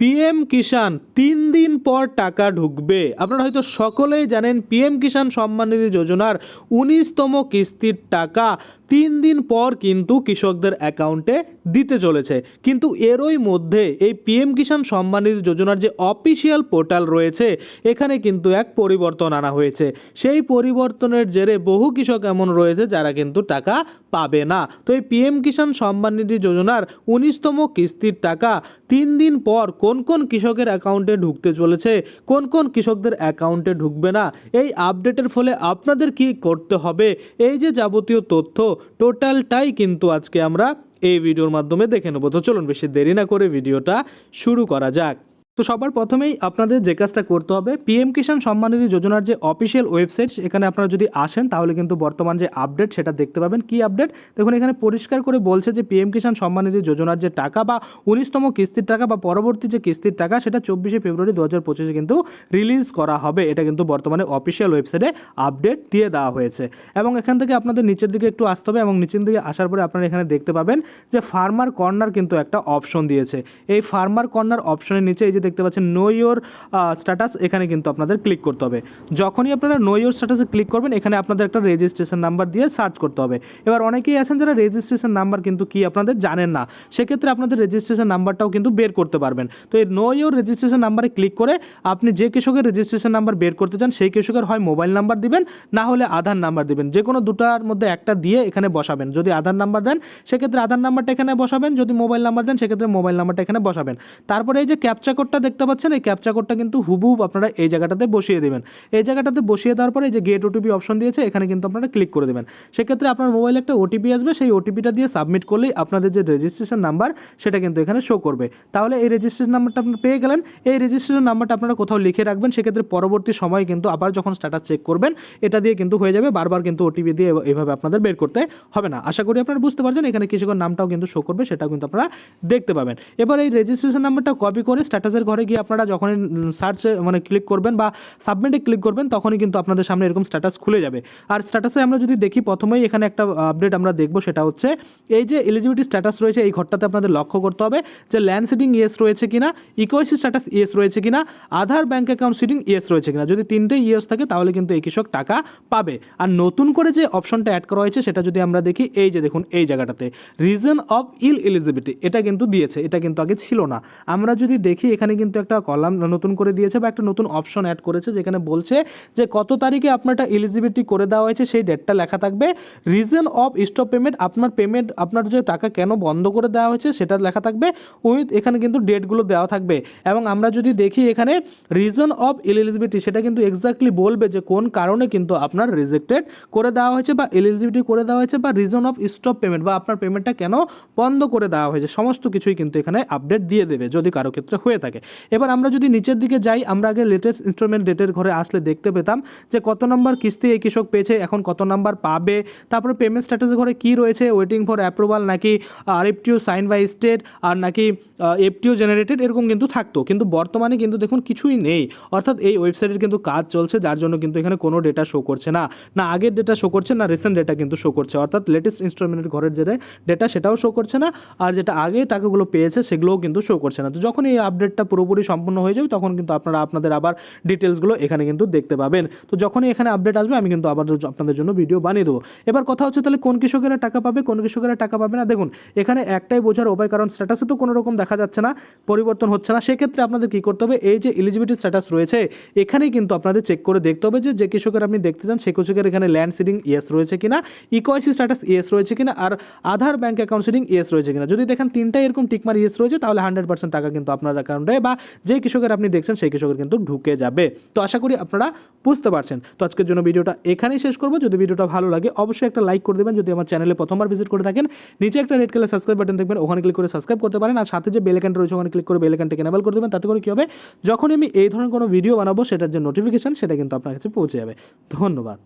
PM কিষাণ তিন দিন পর টাকা ঢুকবে। আপনারা হয়তো সকলেই জানেন পিএম কিষাণ সম্মান নিধি যোজনার উনিশতম কিস্তির টাকা তিন দিন পর কিন্তু কৃষকদের অ্যাকাউন্টে দিতে চলেছে। কিন্তু এরই মধ্যে এই পিএম কিষাণ সম্মান নিধি যোজনার যে অফিসিয়াল পোর্টাল রয়েছে, এখানে কিন্তু এক পরিবর্তন আনা হয়েছে। সেই পরিবর্তনের জেরে বহু কৃষক এমন রয়েছে যারা কিন্তু টাকা পাবে না। তো এই পিএম কিষাণ সম্মান নিধি যোজনার উনিশতম কিস্তির টাকা তিন দিন পর কোন কোন কৃষকের অ্যাকাউন্টে ঢুকতে চলেছে, কোন কোন কৃষকদের অ্যাকাউন্টে ঢুকবে না, এই আপডেটের ফলে আপনাদের কি করতে হবে, এই যে যাবতীয় তথ্য টোটালটাই কিন্তু আজকে আমরা এই ভিডিওর মাধ্যমে দেখে নেব। তো চলুন বেশি দেরি না করে ভিডিওটা শুরু করা যাক। তো সবার প্রথমেই আপনাদের যে কাজটা করতে হবে, পিএম কিষাণ সম্মান নিধি যোজনার যে অফিসিয়াল ওয়েবসাইট এখানে আপনারা যদি আসেন, তাহলে কিন্তু বর্তমান যে আপডেট, সেটা দেখতে পাবেন। কি আপডেট? দেখুন, এখানে পরিষ্কার করে বলছে যে, পিএম কিষাণ সম্মান নিধি যোজনার যে টাকা বা উনিশতম কিস্তির টাকা বা পরবর্তী যে কিস্তির টাকা, সেটা চব্বিশে ফেব্রুয়ারি দু হাজার পঁচিশে কিন্তু রিলিজ করা হবে। এটা কিন্তু বর্তমানে অফিসিয়াল ওয়েবসাইটে আপডেট দিয়ে দেওয়া হয়েছে। এবং এখান থেকে আপনাদের নিচের দিকে একটু আসতে হবে এবং নিচের দিকে আসার পরে আপনারা এখানে দেখতে পাবেন যে, ফার্মার কর্নার কিন্তু একটা অপশন দিয়েছে। এই ফার্মার কর্নার অপশনের নিচে এই যে দেখতে পাচ্ছেন নো ইয়োর স্ট্যাটাস এখানে কিন্তু আপনাদের ক্লিক করতে হবে। যখনই আপনারা নো ইয়োর স্ট্যাটাসে ক্লিক করবেন, এখানে আপনাদের একটা রেজিস্ট্রেশন নাম্বার দিয়ে সার্চ করতে হবে। এবার অনেকেই আছেন যারা রেজিস্ট্রেশন নাম্বার কিন্তু কি আপনাদের জানেন না, সেক্ষেত্রে আপনাদের রেজিস্ট্রেশন নাম্বারটাও কিন্তু বের করতে পারবেন। তো এই নো ইয়োর রেজিস্ট্রেশন নাম্বারে ক্লিক করে আপনি যে কৃষকের রেজিস্ট্রেশন নাম্বার বের করতে চান, সেই কৃষকের হয় মোবাইল নাম্বার দিবেন, না হলে আধার নাম্বার দিবেন। যে কোনো দুটার মধ্যে একটা দিয়ে এখানে বসাবেন। যদি আধার নাম্বার দেন, সেক্ষেত্রে আধার নাম্বারটা এখানে বসাবেন, যদি মোবাইল নাম্বার দেন, সেক্ষেত্রে মোবাইল নাম্বারটা এখানে বসাবেন। তারপরে এই যে ক্যাপচা কোডটা দেখতে পাচ্ছেন, এই ক্যাপচা কোডটা কিন্তু হুবহুব আপনারা এই জায়গাটাতে বসিয়ে দেবেন। এই জায়গাটাতে বসিয়ে দেওয়ার পরে এই যে গেট ওটিপি অপশন দিয়েছে, এখানে কিন্তু আপনারা ক্লিক করে দেবেন। সেক্ষেত্রে আপনার মোবাইলে একটা ওটিপি আসবে, সেই ওটিপিটা দিয়ে সাবমিট করলেই আপনাদের যে রেজিস্ট্রেশন নাম্বার সেটা কিন্তু এখানে শো করবে। তাহলে এই রেজিস্ট্রেশন নাম্বারটা আপনারা পেয়ে গেলেন। এই রেজিস্ট্রেশন নাম্বারটা আপনারা কোথাও লিখে রাখবেন, সেক্ষেত্রে পরবর্তী সময় কিন্তু আবার যখন স্ট্যাটাস চেক করবেন, এটা দিয়ে কিন্তু হয়ে যাবে, বারবার কিন্তু ওটিপি দিয়ে এভ- এভাবে আপনাদের বের করতে হবে না। আশা করি আপনারা বুঝতে পারছেন, এখানে কৃষকের নামটাও কিন্তু শো করবে, সেটাও কিন্তু আপনারা দেখতে পাবেন। এবার এই রেজিস্ট্রেশন নাম্বারটা কপি করে স্ট্যাটাসের ঘরে গিয়ে আপনারা যখনই সার্চে মানে ক্লিক করবেন বা সাবমিটে ক্লিক করবেন, তখনই কিন্তু আপনাদের সামনে এরকম স্ট্যাটাস খুলে যাবে। আর স্ট্যাটাসে আমরা যদি দেখি, প্রথমেই এখানে একটা আপডেট আমরা দেখব, সেটা হচ্ছে এই যে এলিজিবিলিটি স্ট্যাটাস রয়েছে, এই ঘরটাতে আপনাদের লক্ষ্য করতে হবে যে ল্যান্ড সিটিং ইয়েস রয়েছে কিনা ইকোয়েসি স্ট্যাটাস ইয়েস রয়েছে কিনা Aadhaar bank account seeding yes রয়েছে কিনা। যদি তিনটে ইয়েস থাকে, তাহলে কিন্তু এই কৃষক টাকা পাবে। আর নতুন করে যে অপশনটা অ্যাড করা হয়েছে, সেটা যদি আমরা দেখি, এই যে দেখুন, এই জায়গাটাতে। রিজন অফ ইল এলিজিবিলিটি এটা কিন্তু দিয়েছে, এটা কিন্তু আগে ছিল না। আমরা যদি দেখি এখানে কিন্তু একটা কলাম নতুন করে দিয়েছে বা একটা নতুন অপশন অ্যাড করেছে যেখানে বলছে যে কত তারিখে আপনারটা এলিজিবিলিটি করে দেওয়া হয়েছে, সেই ডেটটা লেখা থাকবে। রিজন অফ স্টপ পেমেন্ট আপনার পেমেন্ট আপনার যে টাকা কেন বন্ধ করে দেওয়া হয়েছে, সেটা লেখা থাকবে। উইথ এখানে কিন্তু ডেটগুলো দেওয়া থাকবে। এবং আমরা যদি দেখি এখানে রিজন অফ এলিজিবিলিটি সেটা কিন্তু এক্স্যাক্টলি বলবে যে কোন কারণে কিন্তু আপনার রিজেক্টেড করে দেওয়া হয়েছে বা এলিজিবিলিটি করে দেওয়া হয়েছে বা রিজন অফ স্টপ পেমেন্ট বা আপনার পেমেন্টটা কেন বন্ধ করে দেওয়া হয়েছে, সমস্ত কিছুই কিন্তু এখানে আপডেট দিয়ে দেবে যদি কারও ক্ষেত্রে হয়ে থাকে। এবার আমরা যদি নিচের দিকে যাই, আমরা আগে লেটেস্ট ইনস্টলমেন্ট ডেটের ঘরে আসলে দেখতে পেতাম যে কত নম্বর কিস্তি এই কৃষক পেয়েছে, এখন কত নাম্বার পাবে, তারপরে পেমেন্ট স্ট্যাটাস ঘরে কি রয়েছে ওয়েটিং ফর অ্যাপ্রুভাল নাকি আর এফটিও সাইন বাই স্টেট আর নাকি এফটিও জেনারেটেড এরকম কিন্তু থাকতো। কিন্তু বর্তমানে কিন্তু দেখুন কিছুই নেই। অর্থাৎ এই ওয়েবসাইটের কিন্তু কাজ চলছে, যার জন্য কিন্তু এখানে কোনো ডেটা শো করছে না। না আগের ডেটা শো করছে, না রিসেন্ট ডেটা কিন্তু শো করছে। অর্থাৎ লেটেস্ট ইনস্টলমেন্টের ঘরের যে ডেটা সেটাও শো করছে না, আর যেটা আগে টাকাগুলো পেয়েছে, সেগুলোও কিন্তু শো করছে না। তো যখন এই আপডেটটা পুরোপুরি সম্পূর্ণ হয়ে যাবে, তখন কিন্তু আপনারা আপনাদের আবার ডিটেলসগুলো এখানে কিন্তু দেখতে পাবেন। তো যখনই এখানে আপডেট আসবে, আমি কিন্তু আবার আপনাদের জন্য ভিডিও বানিয়ে দেবো। এবার কথা হচ্ছে তাহলে কোন কৃষকেরা টাকা পাবে, কোন কৃষকেরা টাকা পাবে না? দেখুন, এখানে একটাই বোঝার উপায়, কারণ স্ট্যাটাসে তো কোনো রকম দেখা যাচ্ছে না, পরিবর্তন হচ্ছে না। সেক্ষেত্রে আপনাদের কী করতে হবে, এই যে এলিজিবিলিটি স্ট্যাটাস রয়েছে, এখানেই কিন্তু আপনাদের চেক করে দেখতে হবে যে যে কৃষকের আপনি দেখতে চান সে কৃষকের এখানে ল্যান্ড সিডিং ইয়েস রয়েছে কিনা ইকোয়াইসি স্ট্যাটাস ইয়েস রয়েছে কিনা, আর Aadhaar bank account seeding yes রয়েছে কিনা। যদি দেখেন তিনটাই এরকম টিকমার ইয়েস রয়েছে, তাহলে হান্ড্রেড পার্সেন্ট টাকা কিন্তু আপনার অ্যাকাউন্টে বা যে কৃষকের আপনি দেখছেন, সেই কৃষকের কিন্তু ঢুকে যাবে। তো আশা করি আপনারা বুঝতে পারছেন। তো আজকের জন্য ভিডিওটা এখানেই শেষ করব। যদি ভিডিওটা ভালো লাগে, অবশ্যই একটা লাইক করে দেবেন। যদি আমার চ্যানেলে প্রথমবার ভিজিট করে থাকেন, নিচে একটা রেড কালার সাবস্ক্রাইব বাটন দেখবেন, ওখানে ক্লিক করে সাবস্ক্রাইব করতে পারেন। আর সাথে যে বেলেকানটা রয়েছে, ওখানে ক্লিক করে বেলেকানটাকে এনেবল করে দেবেন। তাতে করে কী হবে? যখন আমি এই ধরনের কোনো ভিডিও বানাবো, সেটার যে নোটিফিকেশন সেটা কিন্তু আপনার কাছে পৌঁছে যাবে। ধন্যবাদ।